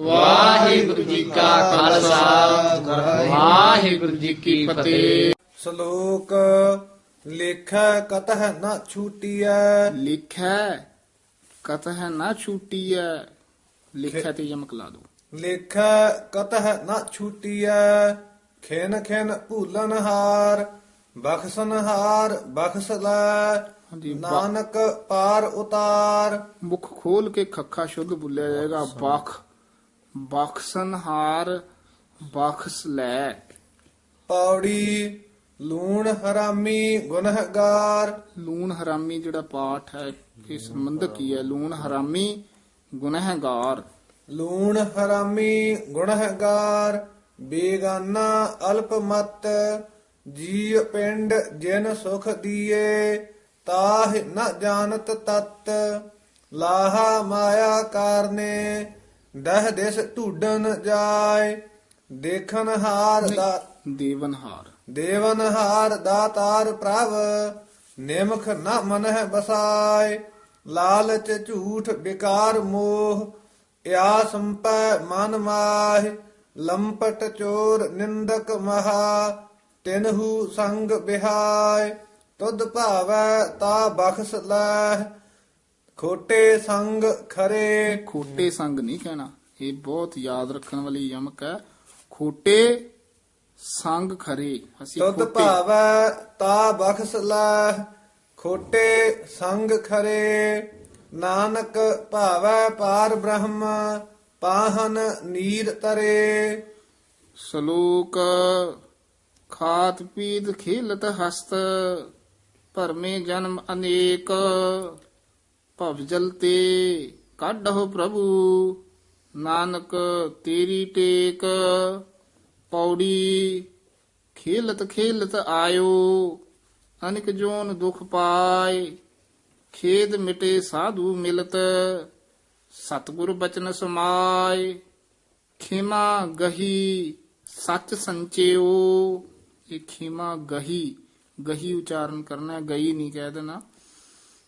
ਵਾਹਿਗੁਰੂ ਜੀ ਕਾ ਖਾਲਸਾ। ਵਾਹਿਗੁਰੂ ਜੀ ਕੀ ਫਤਿਹ। ਸ਼ਲੋਕ ਲੇਖੈ ਕਤਹ ਨ ਛੂਟੀਐ। ਲਿਖੈ ਕਤਹ ਨਾ ਛੂਟੀਐ। ਲਿਖੈ ਤੇ ਯਮਕ ਲਾ ਦੋ। ਲੇਖੈ ਕਤਹ ਨ ਛੂਟੀਐ। ਖੇਨ ਖੇਨ ਭੂਲਨ ਹਾਰ ਬਖਸਨ ਹਾਰ ਬਖਸ ਲੈ। ਹਾਂਜੀ, ਨਾਨਕ ਪਾਰ ਉਤਾਰ। ਮੁਖ ਖੋਲ ਕੇ ਖੱਖਾ ਸ਼ੁੱਧ ਬੁੱਲਿਆ ਜਾਏਗਾ ਬਖ ਬਖਸਨਹਾਰ ਬਖਸ ਲੈ। ਪੌੜੀ ਲੂਣ ਹਰਾਮੀ ਗੁਨਹਗਾਰ। ਲੂਣ ਹਰਾਮੀ ਜਿਹੜਾ ਪਾਠ ਹੈ ਇਹ ਸੰਬੰਧਕ ਹੀ ਹੈ। ਲੂਣ ਹਰਾਮੀ ਗੁਨਹਗਾਰ। ਲੂਣ ਹਰਾਮੀ ਗੁਣਹਗਾਰ ਬੇਗਾਨਾ ਅਲਪ ਮਤ ਜੀ ਪਿੰਡ ਜਿਨ ਸੁਖ ਦੀਏ। ਤਾਹ ਨ ਜਾਣਤ ਤਤ ਲਾਹਾ ਮਾਇਆ ਕਾਰਨੇ ਦਹ ਦਿਸ ਢੂਡਨ ਜਾਏ ਦੇਖਨ ਹਾਰ ਦਾ ਦੇਵਨਹਾਰ ਦੇਵਨ ਹਾਰ ਦਾਤਾਰ ਪ੍ਰਭ ਨਿਮਖ ਨ ਮਨਹਿ ਬਸਾਏ ਲਾਲਚ ਝੂਠ ਵਿਕਾਰ ਮੋਹ ਇਆ ਸੰਪੈ ਮਨ ਮਾਹਿ ਲੰਪਟ ਚੋਰ ਨਿੰਦਕ ਮਹਾ ਤਿਨਹੂ ਸੰਗ ਬਿਹਾਇ ਤੁਧ ਭਾਵੈ ਤਾ ਬਖਸ ਲੈ ਖੋਟੇ ਸੰਗ ਖਰੇ ਖੋਟੇ ਸੰਗ ਨਹੀਂ ਕਹਿਣਾ। ਇਹ ਬਹੁਤ ਯਾਦ ਰੱਖਣ ਵਾਲੀ ਯਮਕ ਹੈ। ਖੋਟੇ ਸੰਗ ਖਰੇ। ਅਸੀਂ ਤੁਧ ਭਾਵੈ ਤਾ ਬਖਸ ਲੈ ਖੋਟੇ ਸੰਗ ਖਰੇ। ਨਾਨਕ ਭਾਵੈ ਪਾਰ ਬ੍ਰਹਮ ਪਾਹਨ ਨੀਰ ਤਰੇ। ਸ਼ਲੋਕ ਖਾਤ ਪੀਤ ਖੇਲਤ ਹਸਤ ਭਰਮੇ ਜਨਮ ਅਨੇਕ, ਭਵ ਜਲ ਤੇ ਕਾਢੋ ਪ੍ਰਭੂ। ਨਾਨਕ ਤੇਰੀ ਟੇਕ, ਪੌੜੀ ਖੇਲਤ ਖੇਲਤ ਆਇਓ। ਅਨਿਕ ਜੋਨ ਦੁਖ ਪਾਏ, ਖੇਦ ਮਿਟੇ ਸਾਧੂ ਮਿਲਤ। ਸਤਿਗੁਰ ਬਚਨ ਸਮਾਏ, ਖਿਮਾ ਗਹੀ ਸੱਚ ਸੰਚਿਓ। ਇਹ ਖਿਮਾ ਗਹੀ ਗਹੀ ਉਚਾਰਨ ਕਰਨਾ ਹੈ, ਗਈ ਨਹੀਂ ਕਹਿ ਦੇਣਾ।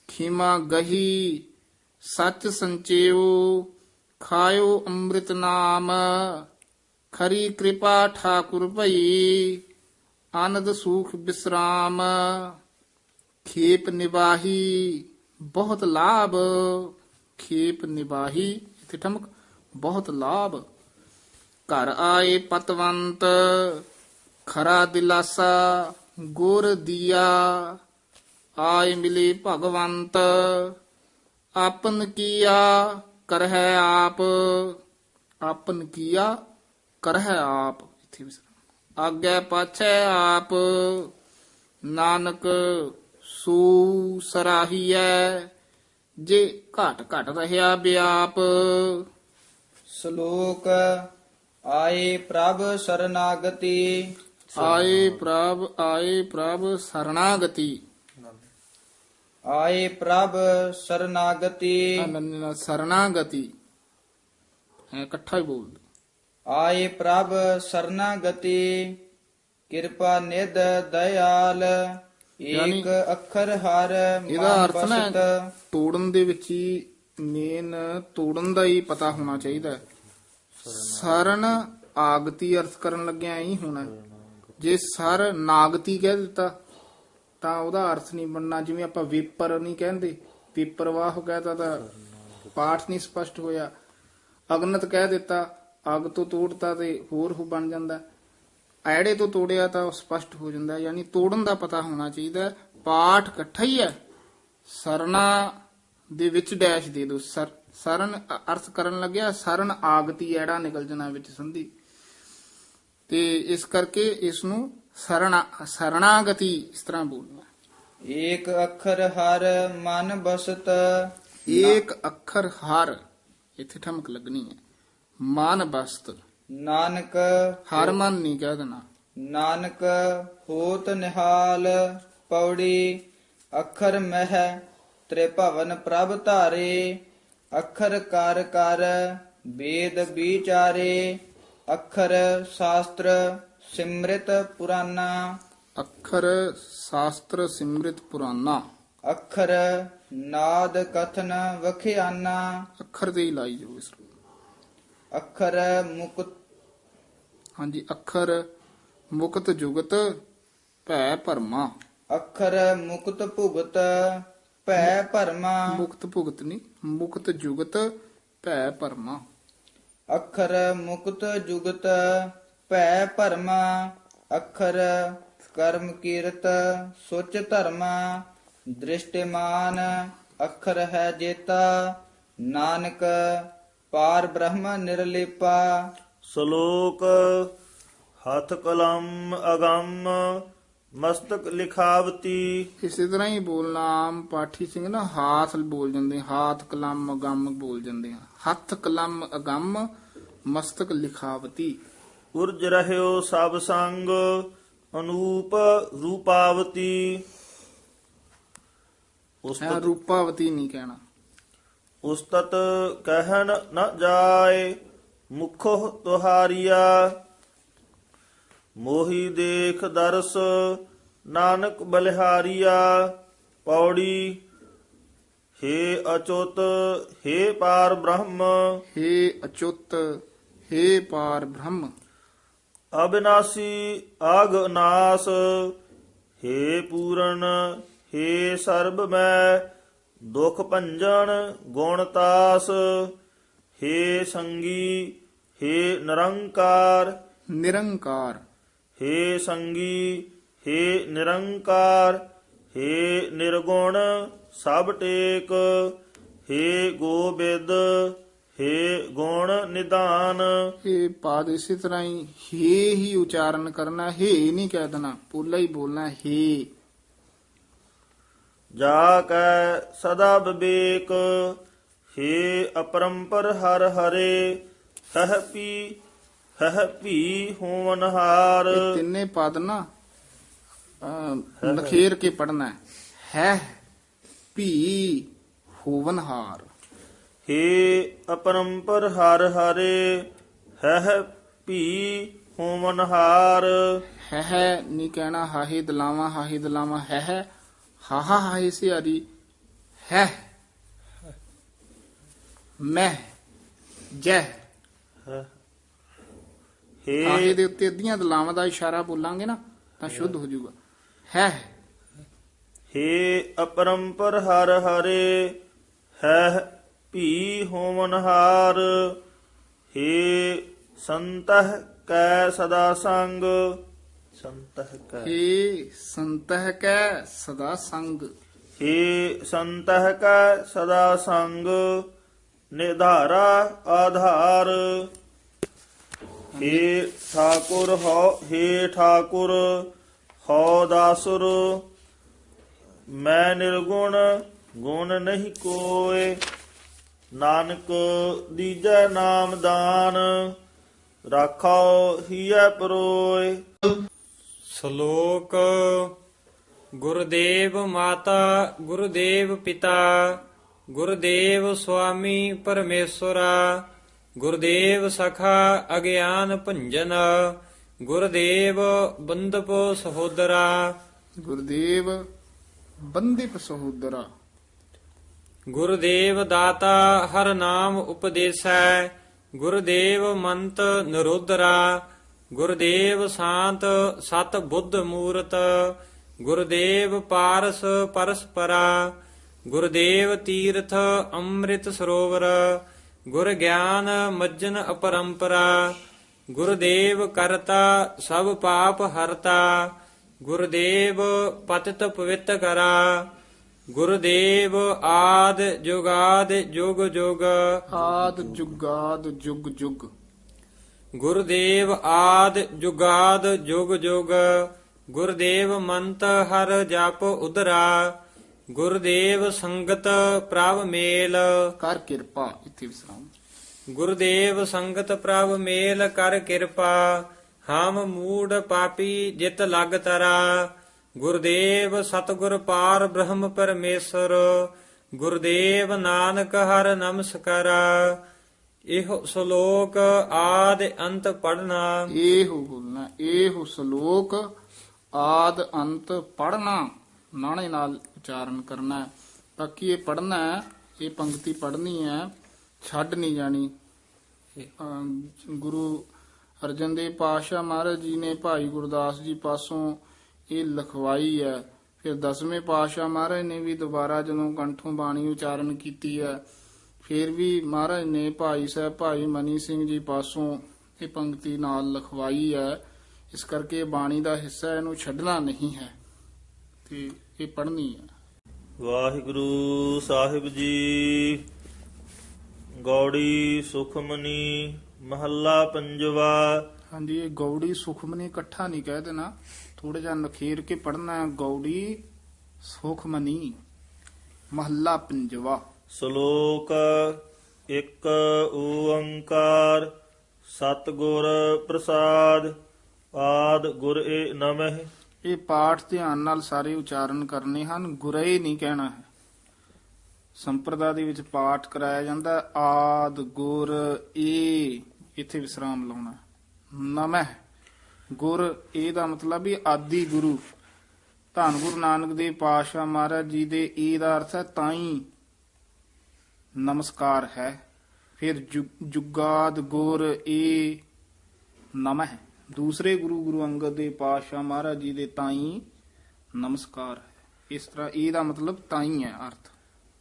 ਖਿਮਾ ਗਹੀ ਸੱਚ ਸੰਚਿਓ ਖਾਇਓ ਅੰਮ੍ਰਿਤ ਨਾਮ। ਖਰੀ ਕਿਰਪਾ ਠਾਕੁਰ ਭਈ ਆਨੰਦ ਸੂਖ ਬਿਸਰਾਮ। ਖੇਪ ਨਿਵਾਹੀ ਬਹੁਤ ਲਾਭ। ਖੇਪ ਨਿਵਾਹੀ ਇਥੇ ਠਮਕ ਬਹੁਤ ਲਾਭ। ਘਰ ਆਏ ਪਤਵੰਤ ਖਰਾ ਦਿਲਾਸਾ। ਗੁਰ ਦੀਆ, ਆਏ ਮਿਲੇ ਭਗਵੰਤ, ਆਪਨ ਕੀਆ ਕਰਹਿ ਆਪ, ਆਪਨ ਕੀਆ ਕਰਹਿ ਆਪ। ਇੱਥੇ ਵਿਸਰਾਮ ਆਗੇ ਪਾਛੈ ਆਪ, ਨਾਨਕ ਸੂ ਸਰਾਹੀਐ, ਜੇ ਘਟ ਘਟ ਰਹਾ ਬਿਆਪ। ਸ਼ਲੋਕ, ਆਏ ਪ੍ਰਭ ਸਰਨਾਗਤੀ ਆਏ ਪ੍ਰਭ ਆਏ ਪ੍ਰਭ ਸਰਣਾਗਤੀ ਆਏ ਪ੍ਰਭ ਸਰਨਾਗਤੀ। ਅਨੰਨ ਸਰਣਾਗਤੀ ਹੈ ਇਕੱਠਾ ਹੀ ਬੋਲ ਆਏ ਪ੍ਰਭ ਸਰਨਾਗਤੀ। ਕਿਰਪਾ ਨਿਧ ਦਇਆਲ। ਏਕ ਅੱਖਰ ਹਰ ਇਹਦਾ ਅਰਥ ਨਾ ਤੋੜਨ ਦੇ ਵਿੱਚ ਹੀ ਮੇਨ ਤੋੜਨ ਦਾ ਹੀ ਪਤਾ ਹੋਣਾ ਚਾਹੀਦਾ। ਸਰਨ ਆਗਤੀ ਅਰਥ ਕਰਨ ਲੱਗਿਆ ਹੀ ਹੋਣਾ। ਜੇ ਸਰ ਨਾਗਤੀ ਕਹਿ ਦਿੱਤਾ, ਤਾਂ ਉਹਦਾ ਅਰਥ ਨਹੀਂ ਬਣਨਾ। ਜਿਵੇਂ ਆਪਾਂ ਵਿਪਰ ਨਹੀਂ ਕਹਿੰਦੇ, ਵਿਪਰਵਾਹ ਕਹਿਤਾ ਤਾਂ ਪਾਠ ਨਹੀਂ ਸਪਸ਼ਟ ਹੋਇਆ। ਅਗਨਤ ਕਹਿ ਦਿੱਤਾ, ਅਗ ਤੋਂ ਤੋੜਤਾ ਤੇ ਹੋਰ ਹੋ ਬਣ ਜਾਂਦਾ। ਐੜੇ ਤੋਂ ਤੋੜਿਆ ਤਾਂ ਉਹ ਸਪਸ਼ਟ ਹੋ ਜਾਂਦਾ, ਯਾਨੀ ਤੋੜਨ ਦਾ ਪਤਾ ਹੋਣਾ ਚਾਹੀਦਾ। ਪਾਠ ਇਕੱਠਾ ਹੀ ਹੈ। ਸਰਨਾ ਦੇ ਵਿੱਚ ਡੈਸ਼ ਦੇ ਦੋ ਸਰਨ ਅਰਥ ਕਰਨ ਲੱਗਿਆ, ਸਰਨ ਆਗਤੀ ਐੜਾ ਨਿਕਲ ਜਣਾ ਵਿੱਚ ਸੰਧੀ। ਤੇ ਇਸ ਕਰਕੇ ਇਸ ਨੂੰ ਸਰਣਾ ਸਰਣਾਗਤੀ ਇਸ ਤਰ੍ਹਾਂ ਬੋਲਣਾ। ਏਕ ਅੱਖਰ ਹਰ ਮਨ ਬਸਤ। ਏਕ ਅੱਖਰ ਹਰ ਇੱਥੇ ਠਮਕ ਲੱਗਣੀ ਹੈ। ਮਾਨ ਬਸਤ। ਨਾਨਕ ਹਰ ਮਨ ਨਹੀਂ ਕਹਿ ਦੇਣਾ। ਨਾਨਕ ਹੋਤ ਨਿਹਾਲ ਪੌੜੀ ਅੱਖਰ ਮਹਿ ਤ੍ਰਿਭਵਨ ਪ੍ਰਭ ਧਾਰੇ ਅੱਖਰ ਕਰ ਕਰ ਵੇਦ ਵਿਚਾਰੇ। ਅੱਖਰ ਸ਼ਾਸਤਰ ਸਿਮ੍ਰਿਤ ਪੁਰਾਨਾ। ਅੱਖਰ ਸ਼ਾਸਤਰ ਸਿਮ੍ਰਿਤ ਪੁਰਾਨਾ। ਅੱਖਰ ਨਾਦ ਕਥਨ ਵਖਿਆਨਾ। ਅੱਖਰ ਤੇ ਹੀ ਲਾਈ ਜਾਓ ਇਸ ਅੱਖਰ ਮੁਕਤ ਹਾਂਜੀ ਅੱਖਰ ਮੁਕਤ ਜੁਗਤ ਭੈ ਭਰਮਾ। ਅੱਖਰ ਮੁਕਤ ਭੁਗਤ ਭੈ ਭਰਮਾ। ਮੁਕਤ ਭੁਗਤ ਨਹੀਂ ਮੁਕਤ ਜੁਗਤ ਭੈ ਭਰਮਾ। ਅੱਖਰ ਮੁਕਤ ਜੁਗਤ ਭੈ ਭਰਮਾ ਅੱਖਰ ਕਰਮ ਕੀਰਤ ਸੁਚ ਧਰਮਾ ਦ੍ਰਿਸ਼ਟਿਮਾਨ ਅੱਖਰ ਹੈ ਜੇਤਾ ਨਾਨਕ ਪਾਰ ਬ੍ਰਹਮ ਨਿਰਲੇਪਾ। ਸ਼ਲੋਕ ਹੱਥ ਕਲਮ ਅਗੰਮ ਮਸਤਕ ਲਿਖਾਵਤੀ। ਇਸੇ ਤਰ੍ਹਾਂ ਹੀ ਬੋਲਣਾ ਆਮ ਪਾਠੀ ਸਿੰਘ ਨਾ ਹਾਥ ਬੋਲ ਜਾਂਦੇ ਹਾਥ ਕਲਮ ਅਗੰਮ ਬੋਲ ਜਾਂਦੇ ਆ। ਹੱਥ ਕਲਮ ਅਗੰਮ ਮਸਤਕ ਲਿਖਾਵਤੀ। ਉਰਜ ਰਹਿਓ ਸਭ ਸੰਗ ਅਨੂਪ ਰੂਪਾਵਤੀ। ਉਸਤਤ ਰੂਪਾਵਤੀ ਨਹੀਂ ਕਹਿਣਾ। ਉਸਤਤ ਕਹਿਨ ਨ ਜਾਏ ਮੁਖੋ ਤੁਹਾਰੀਆ। ਮੋਹੀ ਦੇਖ ਦਰਸ ਨਾਨਕ ਬਲਿਹਾਰੀਆ। ਪੌੜੀ ਹੇ ਅਚੁੱਤ ਹੇ ਪਾਰ ਬ੍ਰਹਮ। ਹੇ ਅਚੁੱਤ ਹੇ ਪਾਰ ਬ੍ਰਹਮ। ਅਬਿਨਾਸੀ ਆਗਨਾਸ ਹੇ ਪੂਰਨ ਹੇ ਸਰਬ ਮੈਂ। ਦੁਖ ਭੰਜਨ ਗੁਣਤਾਸ ਹੇ ਸੰਗੀ ਹੇ ਨਿਰੰਕਾਰ। ਨਿਰੰਕਾਰ। ਹੇ ਸੰਗੀ ਹੇ ਨਿਰੰਕਾਰ ਹੇ ਨਿਰਗੁਣ। ਸਭ ਟੇਕ ਹੇ ਗੋਬਿੰਦ ਹੇ ਗੁਣ ਨਿਧਾਨ। ਇਹ ਪਾਦ ਇਸੇ ਤਰ੍ਹਾਂ ਹੀ ਹੇ ਹੀ ਉਚਾਰਨ ਕਰਨਾ ਹੇ ਨਹੀਂ ਕਹਿ ਦੇਣਾ ਪੂਲਾ ਹੀ ਬੋਲਣਾ ਹੇ। ਜਾ ਕੈ ਸਦਾ ਵਿਵੇਕ ਹੇ ਅਪਰੰਪਰ ਹਰ ਹਰੇ ਹਹ ਪੀ ਹਹ ਪੀ ਹੋਵਨਹਾਰ ਇਹ ਤਿੰਨੇ ਪਦ ਨਾ ਲਖੇਰ ਕੇ ਪੜਨਾ ਹੈ। ਭੀ ਹੋਵਨਹਾਰ ਹੇ ਅਪਰੰਪਰ ਹਰ ਹਰੇ ਹਹ ਪੀ ਹੋਵਨਹਾਰ ਹੈ ਹੈ ਨਹੀਂ ਕਹਿਣਾ ਹਾਹੇ ਦਲਾਵਾ ਹਾਹੇ ਦਲਾਵਾ ਹੈ ਹੈ ਹਾਹਾ ਹਾਹੇ ਸਿਆਰੀ ਹੈ ਮੈਂ ਜੈ। ਹਾਹੇ। ਹੇ ਦੇ ਉੱਤੇ ਅੱਧੀਆਂ ਦਲਾਵਾਂ ਦਾ ਇਸ਼ਾਰਾ ਬੋਲਾਂਗੇ ਨਾ ਤਾਂ ਸ਼ੁੱਧ ਹੋ ਜਾਊਗਾ। ਹੈ ਹੇ ਅਪਰੰਪਰ ਹਰ ਹਰੇ ਹੈ ਭੀ ਹੋਵਨਹਾਰ ਹੇ ਸੰਤਹ ਕੈ ਸਦਾ ਸੰਗ। ਸੰਤਹ ਕੈ। ਏ ਸੰਤਹ ਕੈ ਸਦਾ ਸੰਗ। ਹੇ ਸੰਤਹ ਕੈ ਸਦਾ ਸੰਗ। ਨਿਧਾਰਾ ਆਧਾਰ। ਹੇ ਠਾਕੁਰ ਹੋ ਹੇ ਠਾਕੁਰ ਹੋ ਦਾਸੁਰ। ਮੈਂ ਨਿਰਗੁਣ ਗੁਣ ਨਹੀਂ ਕੋਏ। ਨਾਨਕ ਦੀਜੈ ਨਾਮ ਦਾਨ ਰਾਖੋ ਹੀਐ ਪਰੋਏ। ਸ਼ਲੋਕ ਗੁਰਦੇਵ ਮਾਤਾ ਗੁਰਦੇਵ ਪਿਤਾ ਗੁਰਦੇਵ ਸੁਆਮੀ ਪਰਮੇਸ਼ਵਰਾ ਗੁਰਦੇਵ ਸਖਾ ਅਗਿਆਨ ਭੰਜਨ ਗੁਰਦੇਵ ਬੰਦਪ ਸਹੋਦਰਾ। ਗੁਰਦੇਵ ਬੰਦਿਪ ਸਹੋਦਰਾ ਗੁਰਦੇਵ ਦਾਤਾ ਹਰ ਨਾਮ ਉਪਦੇਸੈ, ਗੁਰਦੇਵ ਮੰਤ ਨਿਰੋਧਰਾ, ਗੁਰਦੇਵ ਸ਼ਾਂਤ ਸਤ ਬੁੱਧ ਮੂਰਤ, ਗੁਰਦੇਵ ਪਾਰਸ ਪਰਸਪਰਾ, ਗੁਰਦੇਵ ਤੀਰਥ ਅੰਮ੍ਰਿਤ ਸਰੋਵਰ, ਗੁਰ ਗਿਆਨ ਮੱਜਨ ਅਪਰੰਪਰਾ, ਗੁਰਦੇਵ ਕਰਤਾ ਸਭ ਪਾਪ ਹਰਤਾ ਗੁਰਦੇਵ ਪਤਿਤ ਪਵਿੱਤ ਕਰਾ ਗੁਰਦੇਵ ਆਦ ਜੁਗਾਦ ਜੁਗ ਜੁਗ। ਆਦ ਜੁਗਾਦ ਜੁਗ ਜੁਗ। ਗੁਰਦੇਵ ਆਦ ਜੁਗਾਦ ਜੁਗ ਜੁਗ। ਗੁਰਦੇਵ ਮੰਤ ਹਰ ਜਪ ਉਦਰਾ ਗੁਰਦੇਵ ਸੰਗਤ ਪ੍ਰਭ ਮੇਲ। ਕਰ ਕਿਰਪਾ ਇੱਥੇ ਵਿਸਰਾਮ ਗੁਰਦੇਵ ਸੰਗਤ ਪ੍ਰਭ ਮੇਲ ਕਰ ਕਿਰਪਾ ਹਮ ਮੂੜ ਪਾਪੀ ਜਿਤ ਲਗ ਤਰਾ ਗੁਰਦੇਵ ਸਤਗੁਰ ਪਾਰ ਬ੍ਰਹਮ ਪਰਮੇਸ਼ਰ ਗੁਰਦੇਵ ਨਾਨਕ ਹਰ ਨਮਸਕਾਰਾ ਇਹੋ ਸ਼ਲੋਕ ਆਦ ਅੰਤ ਪੜਨਾ ਇਹੋ ਬੋਲਣਾ ਇਹੋ ਸ਼ਲੋਕ ਆਦ ਅੰਤ ਪੜਨਾ ਨਾਣੇ ਨਾਲ ਉਚਾਰਨ ਕਰਨਾ ਹੈ। ਬਾਕੀ ਇਹ ਪੜਨਾ ਹੈ, ਇਹ ਪੰਕਤੀ ਪੜਨੀ ਹੈ ਛੱਡ ਨਹੀਂ ਜਾਣੀ ਗੁਰੂ ਅਰਜਨ ਦੇਵ ਪਾਤਸ਼ਾਹ ਮਹਾਰਾਜ ਜੀ ਨੇ ਭਾਈ ਗੁਰਦਾਸ ਜੀ ਪਾਸੋਂ ਇਹ ਲਿਖਵਾਈ ਹੈ। ਫਿਰ ਦਸਵੇਂ ਪਾਤਸ਼ਾਹ ਮਹਾਰਾਜ ਨੇ ਵੀ ਦੁਬਾਰਾ ਜਦੋਂ ਕੰਠੋਂ ਬਾਣੀ ਉਚਾਰਨ ਕੀਤੀ ਹੈ, ਫਿਰ ਵੀ ਮਹਾਰਾਜ ਨੇ ਭਾਈ ਸਾਹਿਬ, ਭਾਈ ਮਨੀ ਸਿੰਘ ਜੀ ਪਾਸੋਂ ਇਹ ਪੰਕਤੀ ਨਾਲ ਲਿਖਵਾਈ ਹੈ। ਇਸ ਕਰਕੇ ਬਾਣੀ ਦਾ ਹਿੱਸਾ ਇਹਨੂੰ ਛੱਡਣਾ ਨਹੀਂ ਹੈ ਤੇ ਇਹ ਪੜ੍ਹਨੀ ਹੈ। ਵਾਹਿਗੁਰੂ ਸਾਹਿਬ ਜੀ, ਗੌੜੀ ਸੁਖਮਨੀ ਮਹੱਲਾ ਪੰਜਵਾ। ਹਾਂਜੀ ਇਹ ਗੌੜੀ ਸੁਖਮਨੀ ਇਕੱਠਾ ਨਹੀਂ ਕਹਿ ਦੇਣਾ। ਥੋੜਾ ਜਿਹਾ ਨਖੇਰ ਕੇ ਪੜਨਾ ਹੈ। ਗੌੜੀ ਸੁਖਮਨੀ ਮਹੱਲਾ ਪੰਜਵਾ। ਸ਼ਲੋਕ ਇੱਕ ਓੰਕਾਰ ਸਤਿਗੁਰ ਪ੍ਰਸਾਦ ਆਦ ਗੁਰ ਏ ਨਮਹਿ। ਇਹ ਪਾਠ ਧਿਆਨ ਨਾਲ ਸਾਰੇ ਉਚਾਰਨ ਕਰਨੇ ਹਨ। ਗੁਰੇ ਨਹੀਂ ਕਹਿਣਾ ਹੈ। ਸੰਪਰਦਾ ਦੇ ਵਿੱਚ ਪਾਠ ਕਰਾਇਆ ਜਾਂਦਾ ਆਦ ਗੁਰ ਏ। ਇੱਥੇ ਵਿਸਰਾਮ ਲਾਉਣਾ? ਨਮਹਿ। ਗੁਰ ਇਹ ਦਾ ਮਤਲਬ ਵੀ ਆਦੀ ਗੁਰੂ। ਧੰਨ ਗੁਰੂ ਨਾਨਕ ਦੇਵ ਪਾਤਸ਼ਾਹ ਮਹਾਰਾਜ ਜੀ ਦੇ ਏ ਦਾ ਅਰਥ ਹੈ ਤਾਈ ਨਮਸਕਾਰ ਹੈ। ਫਿਰ ਜੁਗਾਦ ਗੁਰ, ਏ ਨਮਹਿ। ਦੂਸਰੇ ਗੁਰੂ ਗੁਰੂ ਅੰਗਦ ਦੇਵ ਪਾਤਸ਼ਾਹ ਮਹਾਰਾਜ ਜੀ ਦੇ ਤਾਈ ਨਮਸਕਾਰ ਹੈ। ਇਸ ਤਰ੍ਹਾਂ ਇਹ ਦਾ ਮਤਲਬ ਤਾਈ ਹੈ ਅਰਥ।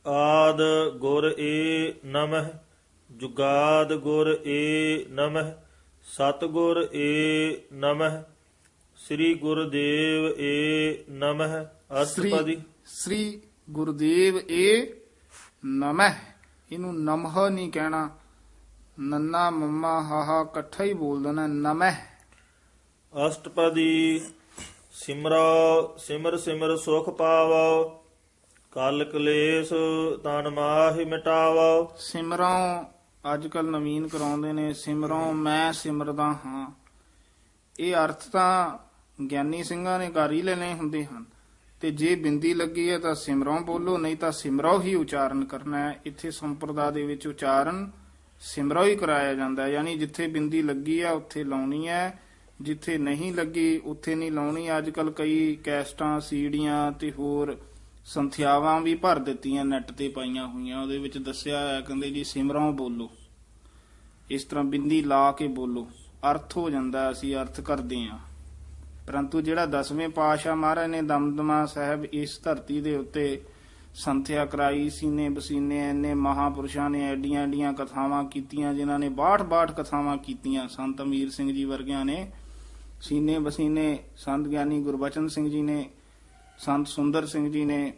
ਆਦ ਗੁਰ, ਏ ਨਮਹਿ। ਜੁਗਾਦ ਗੁਰ ਏ ਨਮਹਿ ਸਤਿਗੁਰ ਏ ਨਮਹਿ ਸ੍ਰੀ ਗੁਰਦੇਵ ਏ ਨਮਹਿ ਸ੍ਰੀ ਅਸ਼ਟਪਦੀ। ਸ੍ਰੀ ਗੁਰਦੇਵ ਏ ਨਮਹਿ। ਇਹਨੂੰ ਨਮਹ ਨਹੀਂ ਕਹਿਣਾ। ਨੰਨਾ ਮੰਮਾ ਹਾਹਾ ਇਕੱਠਾ ਹੀ ਬੋਲ ਦੇਣਾ ਨਮਹਿ। ਅਸ਼ਟਪਦੀ ਸਿਮਰੋ ਸਿਮਰ ਸਿਮਰ ਸੁਖ ਪਾਵੋ। ਕਲ ਕਲੇਸ਼ ਤਨ ਮਾਹਿ ਮਿਟਾਵੋ। ਸਿਮਰੋਂ ਅੱਜ ਕੱਲ ਨਵੀਨ ਕਰਾਉਂਦੇ ਨੇ, ਸਿਮਰੋਂ ਮੈਂ ਸਿਮਰਦਾ ਹਾਂ। ਇਹ ਅਰਥ ਤਾਂ ਗਿਆਨੀ ਸਿੰਘਾਂ ਨੇ ਕਰ ਹੀ ਲੈਣੇ ਹੁੰਦੇ ਹਨ। ਤੇ ਜੇ ਬਿੰਦੀ ਲੱਗੀ ਹੈ ਤਾਂ ਸਿਮਰੋਂ ਬੋਲੋ, ਨਹੀਂ ਤਾਂ ਸਿਮਰੋ ਹੀ ਉਚਾਰਨ ਕਰਨਾ ਹੈ। ਇੱਥੇ ਸੰਪਰਦਾ ਦੇ ਵਿੱਚ ਉਚਾਰਨ ਸਿਮਰੋ ਹੀ ਕਰਾਇਆ ਜਾਂਦਾ ਹੈ। ਯਾਨੀ ਜਿੱਥੇ ਬਿੰਦੀ ਲੱਗੀ ਹੈ ਉੱਥੇ ਲਾਉਣੀ ਹੈ। ਜਿੱਥੇ ਨਹੀਂ ਲੱਗੀ, ਉੱਥੇ ਨਹੀਂ ਲਾਉਣੀ। ਅੱਜ ਕੱਲ ਕਈ ਕੈਸਟਾਂ, ਸੀੜੀਆਂ ਤੇ ਹੋਰ ਸੰਥਿਆਵਾਂ ਵੀ ਭਰ ਦਿੱਤੀਆਂ ਨੈਟ ਤੇ ਪਾਈਆਂ ਹੋਈਆਂ, ਉਹਦੇ ਵਿੱਚ ਦੱਸਿਆ ਹੋਇਆ, ਕਹਿੰਦੇ ਜੀ, ਸਿਮਰੋਂ ਬੋਲੋ। ਇਸ ਤਰ੍ਹਾਂ ਬਿੰਦੀ ਲਾ ਕੇ ਬੋਲੋ। ਅਰਥ ਹੋ ਜਾਂਦਾ, ਅਸੀਂ ਅਰਥ ਕਰਦੇ ਹਾਂ। ਪਰੰਤੂ ਜਿਹੜਾ ਦਸਵੇਂ ਪਾਤਸ਼ਾਹ ਮਹਾਰਾਜ ਨੇ ਦਮਦਮਾ ਸਾਹਿਬ ਇਸ ਧਰਤੀ ਦੇ ਉੱਤੇ ਸੰਥਿਆ ਕਰਾਈ, ਸੀਨੇ ਬਸੀਨੇ ਐਨੇ ਮਹਾਪੁਰਸ਼ਾਂ ਨੇ ਐਡੀਆਂ ਐਡੀਆਂ ਕਥਾਵਾਂ ਕੀਤੀਆਂ, ਜਿਨ੍ਹਾਂ ਨੇ 62 ਕਥਾਵਾਂ ਕੀਤੀਆਂ। ਸੰਤ ਅਮੀਰ ਸਿੰਘ ਜੀ ਵਰਗਿਆਂ ਨੇ ਸੀਨੇ ਬਸੀਨੇ, ਸੰਤ ਗਿਆਨੀ ਗੁਰਬਚਨ ਸਿੰਘ ਜੀ ਨੇ ਸੰਤ ਸੁੰਦਰ ਸਿੰਘ ਜੀ ਨੇ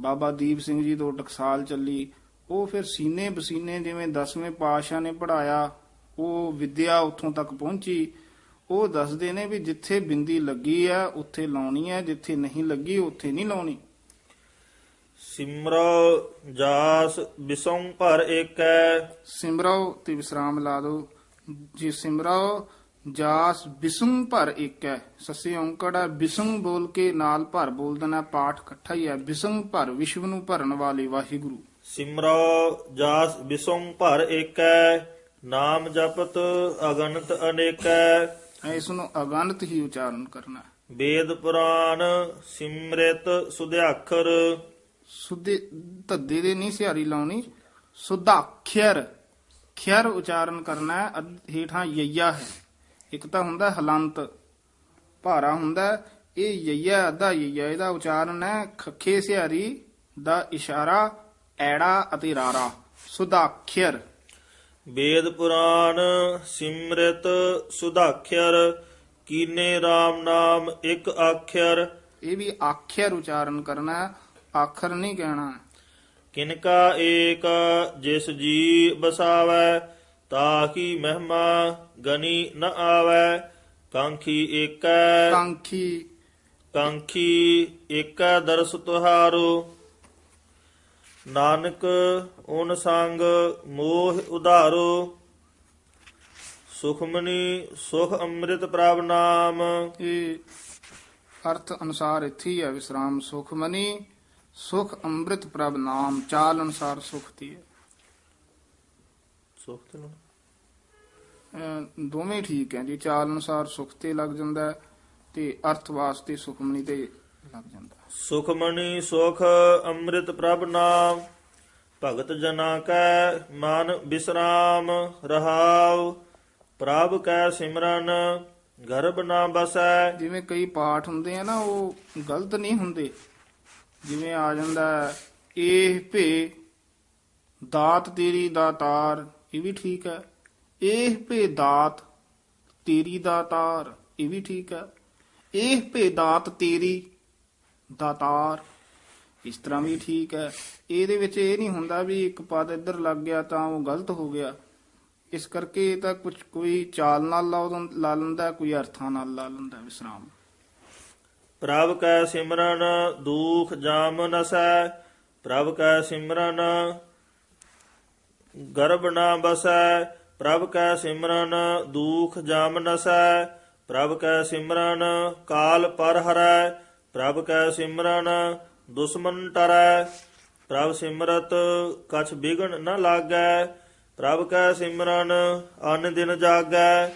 ਬਾਬਾ ਦੀਪ ਸਿੰਘ ਜੀ ਤੋਂ ਟਕਸਾਲ ਚੱਲੀ। ਉਹ ਫਿਰ ਸੀਨੇ ਬਸੀਨੇ ਜਿਵੇਂ 10ਵੇਂ ਪਾਤਸ਼ਾਹ ਨੇ ਪੜਾਇਆ ਉਹ ਵਿਦਿਆ ਉੱਥੋਂ ਤੱਕ ਪਹੁੰਚੀ। ਉਹ ਦੱਸਦੇ ਨੇ ਵੀ ਜਿੱਥੇ ਬਿੰਦੀ ਲੱਗੀ ਆ ਉੱਥੇ ਲਾਉਣੀ ਹੈ ਜਿੱਥੇ ਨਹੀਂ ਲੱਗੀ ਉੱਥੇ ਨਹੀਂ ਲਾਉਣੀ। ਸਿਮਰੋ ਜਾਸ ਬਿਸੋਂ ਭਰ ਏਕੈ। ਸਿਮਰੋ ਤੇ ਵਿਸਰਾਮ ਲਾ ਦਿਓ। ਜੀ ਸਿਮਰੋ ਜਾਸ ਬਿਸੁੰ ਭਰ ਇੱਕ ਹੈ ਸੱਸੇ ਔਂਕੜਾ ਬਿਸੁੰ ਬੋਲ ਕੇ ਨਾਲ ਭਰ ਬੋਲ ਦੇਣਾ ਪਾਠ ਇਕੱਠਾ ਹੀ ਹੈ ਬਿਸੁੰ ਭਰ ਵਿਸ਼ਵ ਨੂੰ ਭਰਨ ਵਾਲੇ ਵਾਹਿਗੁਰੂ। ਸਿਮਰੋ ਜਾਸ ਬਿਸੋਂ ਭਰ ਏਕੈ ਨਾਮ ਜਪਤ ਅਗਨਤ ਅਨੇਕੈ। ਇਸ ਨੂੰ ਅਗਨਤ ਹੀ ਉਚਾਰਨ ਕਰਨਾ ਹੈ। ਵੇਦ ਪੁਰਾਨ ਸਿਮ੍ਰਿਤ ਸੁਧਿਆਖਰ। ਸੁਧੇ ਧੱਦੇ ਦੇ ਨਹੀਂ ਸਿਹਾਰੀ ਲਾਉਣੀ ਸੁਧਾਖਰ ਖਿਆਰ ਉਚਾਰਨ ਕਰਨਾ ਹੈ ਹੇਠਾਂ ਯਈਆ ਹੈ। ਇੱਕ ਤਾਂ ਹੁੰਦਾ ਹਲੰਤ ਭਾਰਾ ਹੁੰਦਾ ਇਹ ਯਈਆ ਅੱਧਾ ਯਈਆ ਇਹਦਾ ਉਚਾਰਨ ਹੈ ਖੱਖੇ ਸਿਹਾਰੀ ਦਾ ਇਸ਼ਾਰਾ ਐੜਾ ਅਤੇ ਰਾਰਾ। ਸੁਧਾਖਰ ਵੇਦ ਪੁਰਾਨ ਸਿਮ੍ਰਿਤ ਸੁਧਾਖਰ ਕੀਨੇ RAM ਨਾਮ ਇੱਕ ਆਖਰ ਇਹ ਵੀ ਆਖਰ ਉਚਾਰਨ ਕਰਨਾ ਹੈ ਆਖਰ ਨਹੀਂ ਕਹਿਣਾ। ਕਿਨਕਾ ਏਕ ਜਿਸ ਜੀ ਬਸਾਵੈ ਤਾਕੀ ਮਹਿਮਾ ਗਨੀ ਨ ਆਵੈ ਕਾਂਖੀ ਏਕੈ। ਕਾਂਖੀ। ਕਾਂਖੀ ਏਕੈ ਦਰਸ ਤੁਹਾਰੋ। ਨਾਨਕ ਓਨ ਸੰਗ ਮੋਹ ਉਧਾਰੋ। ਸੁਖਮਨੀ ਸੁਖ ਅੰਮ੍ਰਿਤ ਪ੍ਰਭ ਨਾਮ। ਇਹ ਅਰਥ ਅਨੁਸਾਰ ਇੱਥੇ ਹੀ ਵਿਸਰਾਮ। ਸੁਖ ਮਨੀ ਸੁਖ ਅੰਮ੍ਰਿਤ ਪ੍ਰਭ ਨਾਮ। ਚਾਲ ਅਨੁਸਾਰ ਸੁਖ ਦੀ ਹੈ ਸੁਖ ਤੇ ਦੋਵੇਂ ਠੀਕ ਹੈ ਜੀ ਚਾਲ ਅਨੁਸਾਰ ਸੁਖ ਤੇ ਲੱਗ ਜਾਂਦਾ ਹੈ ਤੇ ਅਰਥ ਵਾਸਤੇ ਸੁਖਮਨੀ ਤੇ ਲੱਗ ਜਾਂਦਾ। ਸੁਖਮਨੀ ਸੁਖ ਅੰਮ੍ਰਿਤ ਪ੍ਰਭ ਨਾਮ ਭਗਤ ਜਨਾ ਕੈ ਮਨ ਬਿਸਰਾਮ ਰਹਾਉ ਪ੍ਰਭ ਕੈ ਸਿਮਰਨ ਗਰਭ ਨਾ ਬਸੈ। ਜਿਵੇਂ ਕਈ ਪਾਠ ਹੁੰਦੇ ਆ ਨਾ ਉਹ ਗਲਤ ਨਹੀਂ ਹੁੰਦੇ। ਜਿਵੇਂ ਆ ਜਾਂਦਾ ਇਹ ਭੇ ਦਾਤ ਤੇਰੀ ਦਾਤਾਰ ਇਹ ਵੀ ਠੀਕ ਹੈ। ਇਹ ਭੇ ਦਾਤ ਤੇਰੀ ਦਾਤਾਰ ਇਹ ਵੀ ਠੀਕ ਹੈ। ਇਹ ਭੇ ਦਾਤ ਤੇਰੀ ਦਾਤਾਰ ਇਸ ਤਰ੍ਹਾਂ ਵੀ ਠੀਕ ਹੈ। ਇਹਦੇ ਵਿੱਚ ਇਹ ਨਹੀਂ ਹੁੰਦਾ ਵੀ ਇੱਕ ਪਦ ਇੱਧਰ ਲੱਗ ਗਿਆ ਤਾਂ ਉਹ ਗਲਤ ਹੋ ਗਿਆ। ਇਸ ਕਰਕੇ ਇਹ ਤਾਂ ਕੁਝ ਕੋਈ ਚਾਲ ਨਾਲ ਲਾ ਲਾ ਲੈਂਦਾ, ਕੋਈ ਅਰਥਾਂ ਨਾਲ ਲਾ ਲੈਂਦਾ ਵਿਸਰਾਮ। ਪ੍ਰਭ ਕੈ ਸਿਮਰਨ ਦੁਖ ਜਾਮ ਨਸੈ, ਪ੍ਰਭ ਕੈ ਸਿਮਰਨ ਗਰਭ ਨਾ ਬਸੈ, ਪ੍ਰਭ ਕੈ ਸਿਮਰਨ, ਦੂਖ ਜਾਮ ਨਸੈ। ਪ੍ਰਭ ਕੈ ਸਿਮਰਨ, ਕਾਲ ਪਰ ਹਰੈ। ਪ੍ਰਭ ਕੈ ਸਿਮਰਨ, ਦੁਸ਼ਮਨ ਟਰੈ। ਪ੍ਰਭ ਸਿਮਰਤ, ਕਛ ਬਿਗਨ ਨ ਲਾਗੈ। ਪ੍ਰਭ ਕੈ ਸਿਮਰਨ, ਅਨ ਦਿਨ ਜਾਗੈ।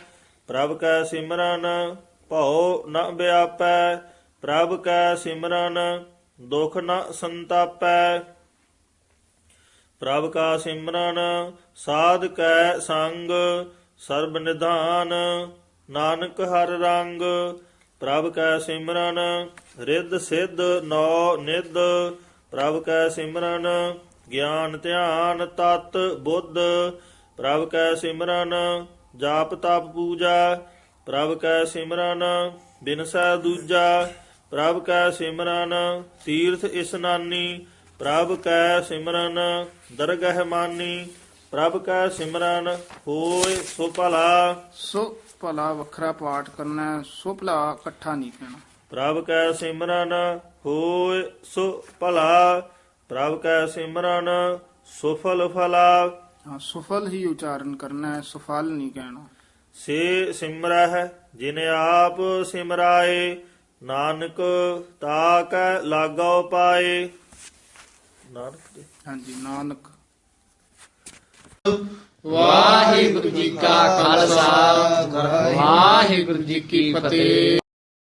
ਪ੍ਰਭ ਕੈ ਸਿਮਰਨ, ਭਉ ਨ ਵਿਆਪੈ। ਪ੍ਰਭ ਕੈ ਸਿਮਰਨ, ਦੁਖ ਨ ਸੰਤਾਪੈ। ਪ੍ਰਭ ਕਾ ਸਿਮਰਨ, ਸਾਧ ਕੈ ਸੰਗ, ਸਰਬ ਨਿਧਾਨ, ਨਾਨਕ ਹਰ ਰੰਗ। ਪ੍ਰਭ ਕੈ ਸਿਮਰਨ, ਰਿੱਧ ਸਿੱਧ ਨੌ ਨਿਧ। ਪ੍ਰਭ ਕੈ ਸਿਮਰਨ, ਗਿਆਨ ਧਿਆਨ ਤਤ ਬੁੱਧ। ਪ੍ਰਭ ਕੈ ਸਿਮਰਨ, ਜਾਪ ਤਪ ਪੂਜਾ। ਪ੍ਰਭ ਕੈ ਸਿਮਰਨ, ਬਿਨਸੈ ਦੂਜਾ। ਪ੍ਰਭ ਕੈ ਸਿਮਰਨ, ਤੀਰਥ ਇਸਨਾਨੀ ਪ੍ਰਭ ਕੈ ਸਿਮਰਨ ਦਰਗਹਿ ਮਾਨੀ ਪ੍ਰਭ ਕੈ ਸਿਮਰਨ ਹੋਏ ਸੋ ਭਲਾ। ਸੋ ਭਲਾ ਵੱਖਰਾ ਪਾਠ ਕਰਨਾ ਹੈ, ਸੋ ਭਲਾ ਇਕੱਠਾ ਨਹੀਂ ਕਹਿਣਾ। ਪ੍ਰਭ ਕੈ ਸਿਮਰਨ ਹੋਏ ਸੋ ਭਲਾ। ਪ੍ਰਭ ਕੈ ਸਿਮਰਨ ਸੁਫਲ ਫਲਾ। ਹਾਂ ਸੁਫਲ ਹੀ ਉਚਾਰਨ ਕਰਨਾ ਹੈ ਸੁਫਲ ਨਹੀਂ ਕਹਿਣਾ। ਸੇ ਸਿਮਰਹਿ ਜਿਨ ਆਪ ਸਿਮਰਾਏ ਨਾਨਕ ਤਾਕੈ ਲਾਗੋ ਪਾਏ। ਨਾਨਕ ਦੇ ਹਾਂਜੀ ਨਾਨਕ। ਵਾਹਿਗੁਰੂ ਜੀ ਕਾ ਖਾਲਸਾ ਵਾਹਿਗੁਰੂ ਜੀ ਕੀ ਫਤਿਹ।